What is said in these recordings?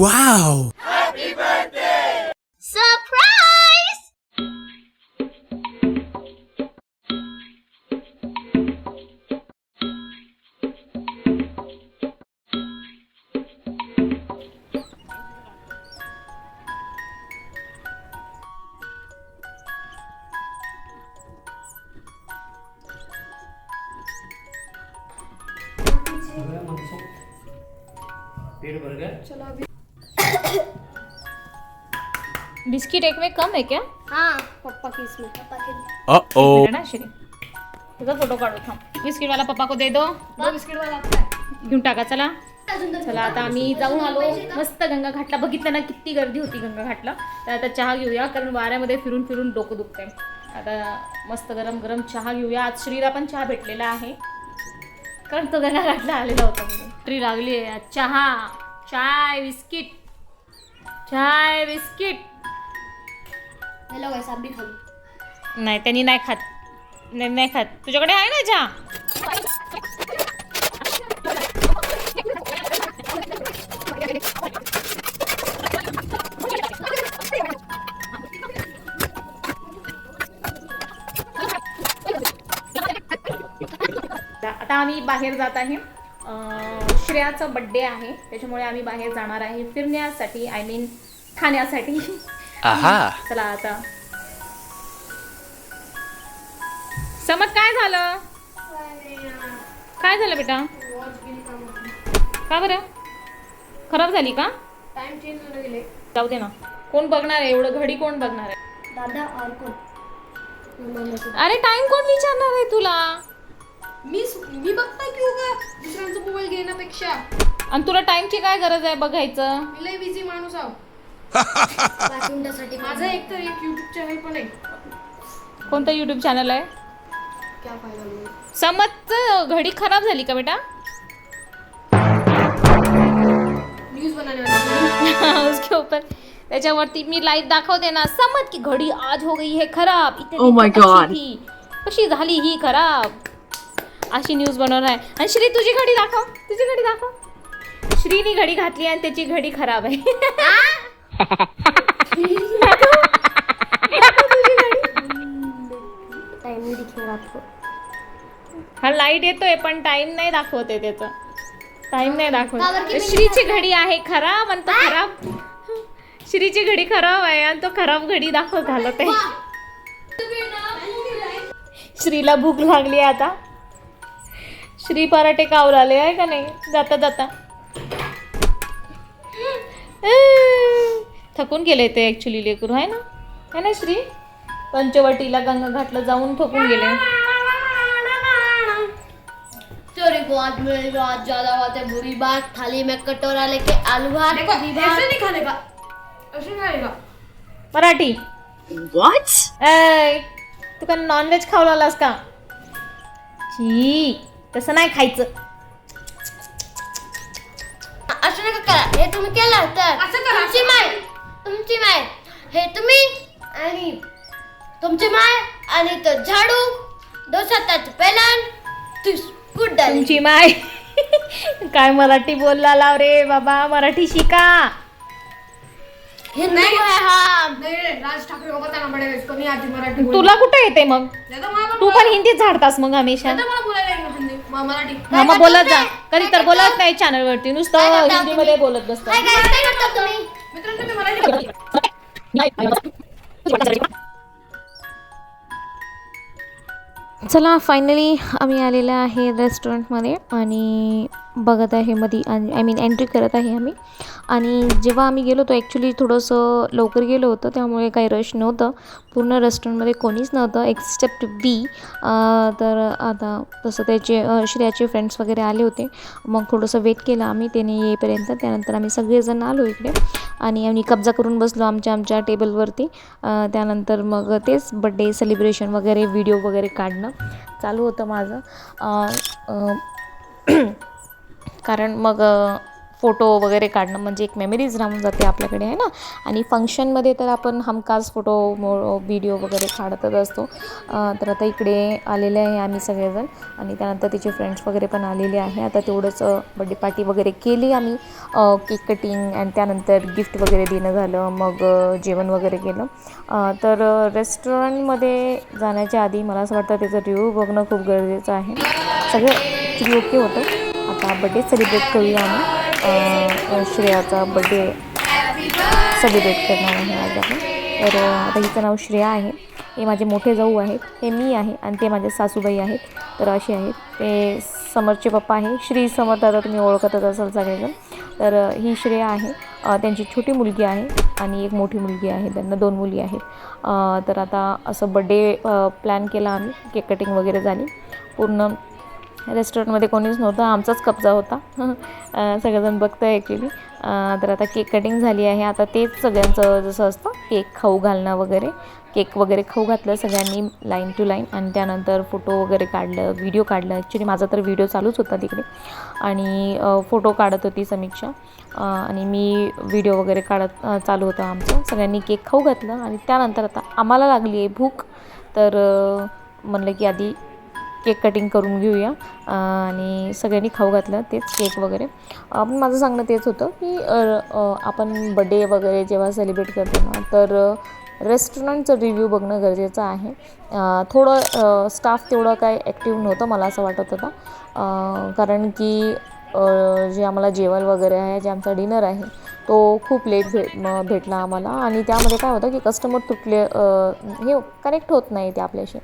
Wow! Happy birthday! Surprise! भर biscuit एक में कम है क्या? हाँ पप्पा की इसमें पप्पा के oh. है ना श्री तुझा फोटो काढू थांब. बिस्किट वाला पप्पा को दे दो. दो बिस्किट वाला घेऊन टाका चला. चला आता आम्ही जाऊन आलो. मस्त गंगा घाटला. बघितलं ना किती गर्दी होती गंगा घाटला. तर आता चहा घेऊया कारण वाऱ्यामध्ये फिरून फिरून डोकं दुखतंय. आता मस्त गरम गरम चहा घेऊया. आज श्रीला पण चहा भेटलेला आहे. कारण तो गंगा घाटला आलेला होता म्हणून. श्री लागली चहा. चाय बिस्किट. चाय बिस्किट. हेलो गाइस आप भी खा लो नाही त्यांनी नाही खात. नाही नाही खात. तुझ्याकडे आहे ना चहा? आता आम्ही बाहेर जात आहे. अं, श्रेयाचा बड्डे आहे. त्याच्यामुळे आम्ही बाहेर जाणार आहे फिरण्यासाठी आय मीन खाण्यासाठी. चला आता. समज काय झालं? काय झालं बेटा? का बरं? खराब झाली का? टाइम चेंज जाऊ दे ना. कोण बघणार आहे? एवढं घडी कोण बघणार आहे? दादा और कोण? अरे टाइम कोण विचारणार आहे? मी मी बघता क्यों का दुसऱ्यांचा मोबाईल घेण्यापेक्षा? आणि तुला टाइमची काय गरज आहे बघायचं? मी लय बिझी माणूस आहो. पाच मिनिटासाठी माझं एक तर एक युट्यूब चॅनल पण आहे. कोणतं युट्यूब चॅनल आहे? क्या फायदा मग समजचं घडी खराब झाली का बेटा? न्यूज बनाने वाली उसके ऊपर. त्याच्यावरती मी लाईव्ह दाखवते ना. समज की घडी आज हो गई है खराब. इतनी Oh my कशी God. थी? कशी झाली ही खराब? अशी न्यूज बनवणार आहे. आणि श्री तुझी घडी दाखव. तुझी घडी दाखव. श्रीनी घडी घातली आणि त्याची घडी खराब आहे. हा लाइट येतोय पण टाइम नाही दाखवते त्याचा. टाइम नाही दाखवत. श्रीची घडी आहे खराब आणि तो खराब श्रीची घडी खराब आहे आणि तो खराब घडी दाखव घालत आहे श्रीला भूक लागली आता. श्री पराठे कावराले आहे का नाही? जाता जाता. थकून गेले ते ऍक्च्युली लेकरू आहे ना? है ना श्री? पंचवटीला गंगा घाटला जाऊन थकून गेले. चोरी को आज मेरी बात ज्यादा बात है बुरी बात। थाली में कटोरा लेके आलू भात। नहीं खाने का। ऐसे खाएगा मराठी? ऐ, तू का नॉनव्हेज खाऊ लागलास का? छी। तसं नाही खायचं. असं नका करा. हे तुम्ही केलं तर असं करा, तुमची असं माय तुमची माय. हे तुम्ही आणि तुमची माय आणि तो झाडू दोसाताच पेलन तू गुड डाली तुमची माय. काय मराठी बोलला लाव रे बाबा? मराठी शिका. हिंदू है. नहीं नहीं, राज ठाकरे को बताना पड़ेगा इसको नहीं आती मराठी बोलनी। तुला कुठं येते मग? नहीं तो मला तू पण हिंदीत झाडतास मग हमेशा. नहीं मला बोलायला येईल हिंदी म- मराठी हा मग बोलत जा. कधी तर बोलत नाही चॅनल वरती नुसतं हिंदीमध्ये तुम्ही? बोलत बसतो. काय काय काय करता तुम्ही? मित्रांनो तुम्ही मराठी चला फायनली आम्ही आलेलं आहे रेस्टॉरंटमध्ये आणि बघत आहे मध्ये आय मीन एंट्री करत आहे आम्ही. आणि जेव्हा आम्ही गेलो होतो ॲक्च्युली थोडंसं लवकर गेलो होतं. त्यामुळे काही रश नव्हतं. पूर्ण रेस्टॉरंटमध्ये कोणीच नव्हतं एक्सेप्ट बी तर आता तसं त्याचे श्रेयाचे फ्रेंड्स वगैरे आले होते. मग थोडंसं वेट केलं आम्ही त्याने येईपर्यंत. त्यानंतर आम्ही सगळेजण आलो इकडे. आणि आम्ही कब्जा करून बसलो आमच्या आमच्या टेबलवरती त्यानंतर मग तेच बड्डे सेलिब्रेशन वगैरे व्हिडिओ वगैरे काढणं चालू होतं माझं. कारण मग फोटो वगैरे काढणं म्हणजे एक मेमरीज राहून जाते आपल्याकडे आहे ना? आणि फंक्शनमध्ये तर आपण हमखास फोटो व्हिडिओ वगैरे काढतच असतो. तर आता इकडे आलेले आहे आम्ही सगळेजण आणि त्यानंतर तिचे फ्रेंड्स वगैरे पण आलेले आहे. आता तेवढंच बड्डे पार्टी वगैरे केली आम्ही. केक कटिंग आणि त्यानंतर गिफ्ट वगैरे देणं झालं मग जेवण वगैरे केलं. तर रेस्टॉरंटमध्ये जाण्याच्या आधी मला असं वाटतं त्याचं रिव्ह्यू बघणं खूप गरजेचं आहे. सगळं ओके होतं. आता बड्डे सेलिब्रेट करूया आम्ही. श्रेयाचा बड्डे सेलिब्रेट करणार आहे आज आपण तर आता हिचं नाव श्रेया आहे. हे माझे मोठे जाऊ आहेत. हे मी आहे आणि ते माझे सासूबाई आहेत. तर असे आहेत. ते समरचे पप्पा आहे. श्री समर्थ आता तुम्ही ओळखतच असाल सगळेजण. तर ही श्रेया आहे. त्यांची छोटी मुलगी आहे आणि एक मोठी मुलगी आहे. त्यांना दोन मुली आहेत. तर आता असं बड्डे प्लॅन केला आम्ही. केक कटिंग वगैरे झाली. पूर्ण रेस्टॉरंटमध्ये कोणीच नव्हतं आमचाच कब्जा होता. अ, सगळेजण बघताय ॲक्च्युली तर आता केक कटिंग झाली आहे. आता तेच सगळ्यांचं जसं असतं केक खाऊ घालणं वगैरे. केक वगैरे खाऊ घातलं सगळ्यांनी लाईन टू लाईन आणि त्यानंतर फोटो वगैरे काढलं व्हिडिओ काढलं. ॲक्च्युली माझा तर व्हिडिओ चालूच होता तिकडे. आणि फोटो काढत होती समीक्षा. आणि मी व्हिडिओ वगैरे काढत चालू होतं आमचं. सगळ्यांनी केक खाऊ घातलं. आणि त्यानंतर आता आम्हाला लागली आहे भूक. तर म्हणलं की आधी केक कटिंग करून घेऊया. आणि सगळ्यांनी खाऊ घातलं तेच केक वगैरे. आपण पण माझं सांगणं तेच होतं की आपण बड्डे वगैरे जेव्हा सेलिब्रेट करतो ना तर रेस्टॉरंटचं रिव्ह्यू बघणं गरजेचं आहे. थोडं स्टाफ तेवढं काय ॲक्टिव्ह नव्हतं मला असं वाटत होतं. कारण की जे आम्हाला जेवण वगैरे आहे जे आमचा डिनर आहे तो खूप लेट भेट म- भेटला आम्हाला. आणि त्यामध्ये काय होतं की कस्टमर तुटले हे कनेक्ट होत नाही ते आपल्याशी.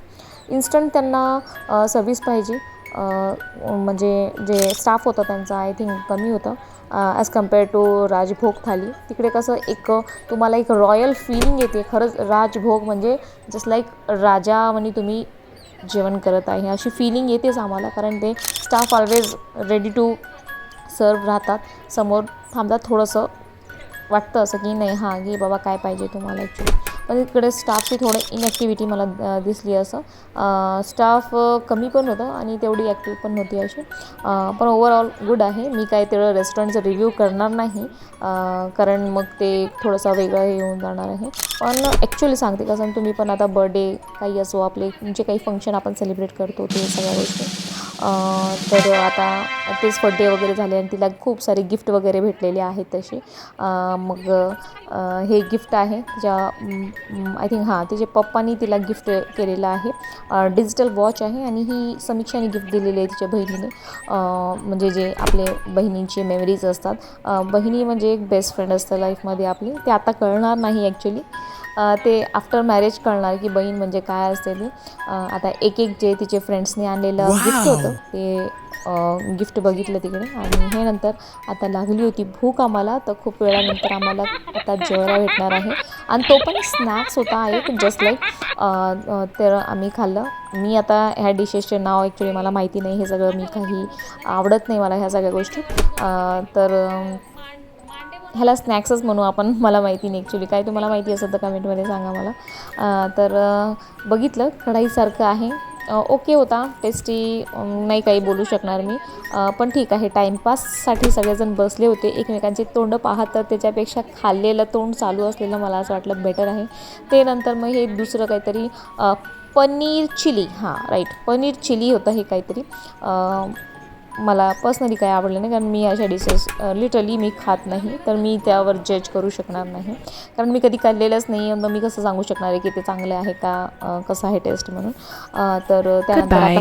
इन्स्टंट त्यांना सर्विस पाहिजे. म्हणजे जे स्टाफ होता त्यांचा आय थिंक कमी होतं. As compare to Rajbhog thali. तिकडे कसं एक तुम्हाला एक रॉयल फिलिंग येते. खरंच राजभोग म्हणजे जस्ट लाईक राजा म्हणजे तुम्ही जेवण करत आहे. अशी फिलिंग येतेच आम्हाला. कारण ते staff always ready to serve राहतात. समोर थांबतात थोडंसं वाटतं असं की नाही हां की बाबा काय पाहिजे तुम्हाला ॲक्च्युली म्हणजे पण इकडे स्टाफची थोडं इनॲक्टिव्हिटी मला दिसली असं. स्टाफ कमी पण होतं आणि तेवढी ॲक्टिव्ह पण नव्हती अशी. पण ओवरऑल गुड आहे. मी काय तेवढं रेस्टॉरंटचं रिव्ह्यू करणार नाही. कारण मग ते थोडंसं वेगळं हे येऊन जाणार आहे. पण ॲक्च्युली सांगते कसं तुम्ही पण आता बर्थडे काही असो आपले जे काही फंक्शन आपण सेलिब्रेट करतो ते सगळ्या गोष्टी. तर आता तेच बड्डे वगैरे झाले आणि तिला खूप सारे गिफ्ट वगैरे भेटलेले आहेत तसे. मग हे गिफ्ट आहे. तिच्या आय थिंक हां तिच्या पप्पानी तिला गिफ्ट केलेलं आहे. डिजिटल वॉच आहे आणि ही समीक्षाने गिफ्ट दिलेली आहे तिच्या बहिणीने. म्हणजे जे आपले बहिणींचे मेमरीज असतात. बहिणी म्हणजे एक बेस्ट फ्रेंड असतं लाईफमध्ये आपली. ते आता कळणार नाही ॲक्च्युली ते आफ्टर मॅरेज कळणार की बहीण म्हणजे काय असते ते आता एक एक जे तिचे फ्रेंड्सने आणलेलं गिफ्ट होतं ते गिफ्ट बघितलं तिकडे. आणि हे नंतर आता लागली होती भूक आम्हाला तर खूप वेळानंतर आम्हाला आता जेवायला भेटणार आहे. आणि तो पण स्नॅक्स होता एक जस्ट लाईक तर आम्ही खाल्लं. मी आता ह्या डिशेसचे नाव ॲक्च्युली मला माहिती नाही हे सगळं मी काही आवडत नाही मला ह्या सगळ्या गोष्टी. तर ह्याला स्नॅक्सच म्हणू आपण. मला माहिती नाही ॲक्च्युली काय तुम्हाला माहिती असेल तर कमेंटमध्ये सांगा मला. तर बघितलं कढाईसारखं आहे. ओके होता. टेस्टी नाही काही बोलू शकणार मी. पण ठीक आहे. टाईमपाससाठी सगळेजण बसले होते. एकमेकांचे तोंड पाहत तर त्याच्यापेक्षा खाल्लेलं तोंड चालू असलेलं मला असं वाटलं बेटर आहे. ते नंतर मग हे दुसरं काहीतरी पनीर चिली. हां राईट पनीर चिली होतं हे काहीतरी. मला पर्सनली काय आवडलं नाही कारण मी अशा डिशेस लिटरली मी खात नाही तर मी त्यावर जज करू शकणार नाही कारण मी कधी खाल्लेलंच नाही मग मी कसं सांगू शकणार आहे की ते चांगलं आहे का कसं आहे टेस्ट म्हणून तर त्यानंतर. आता फाईन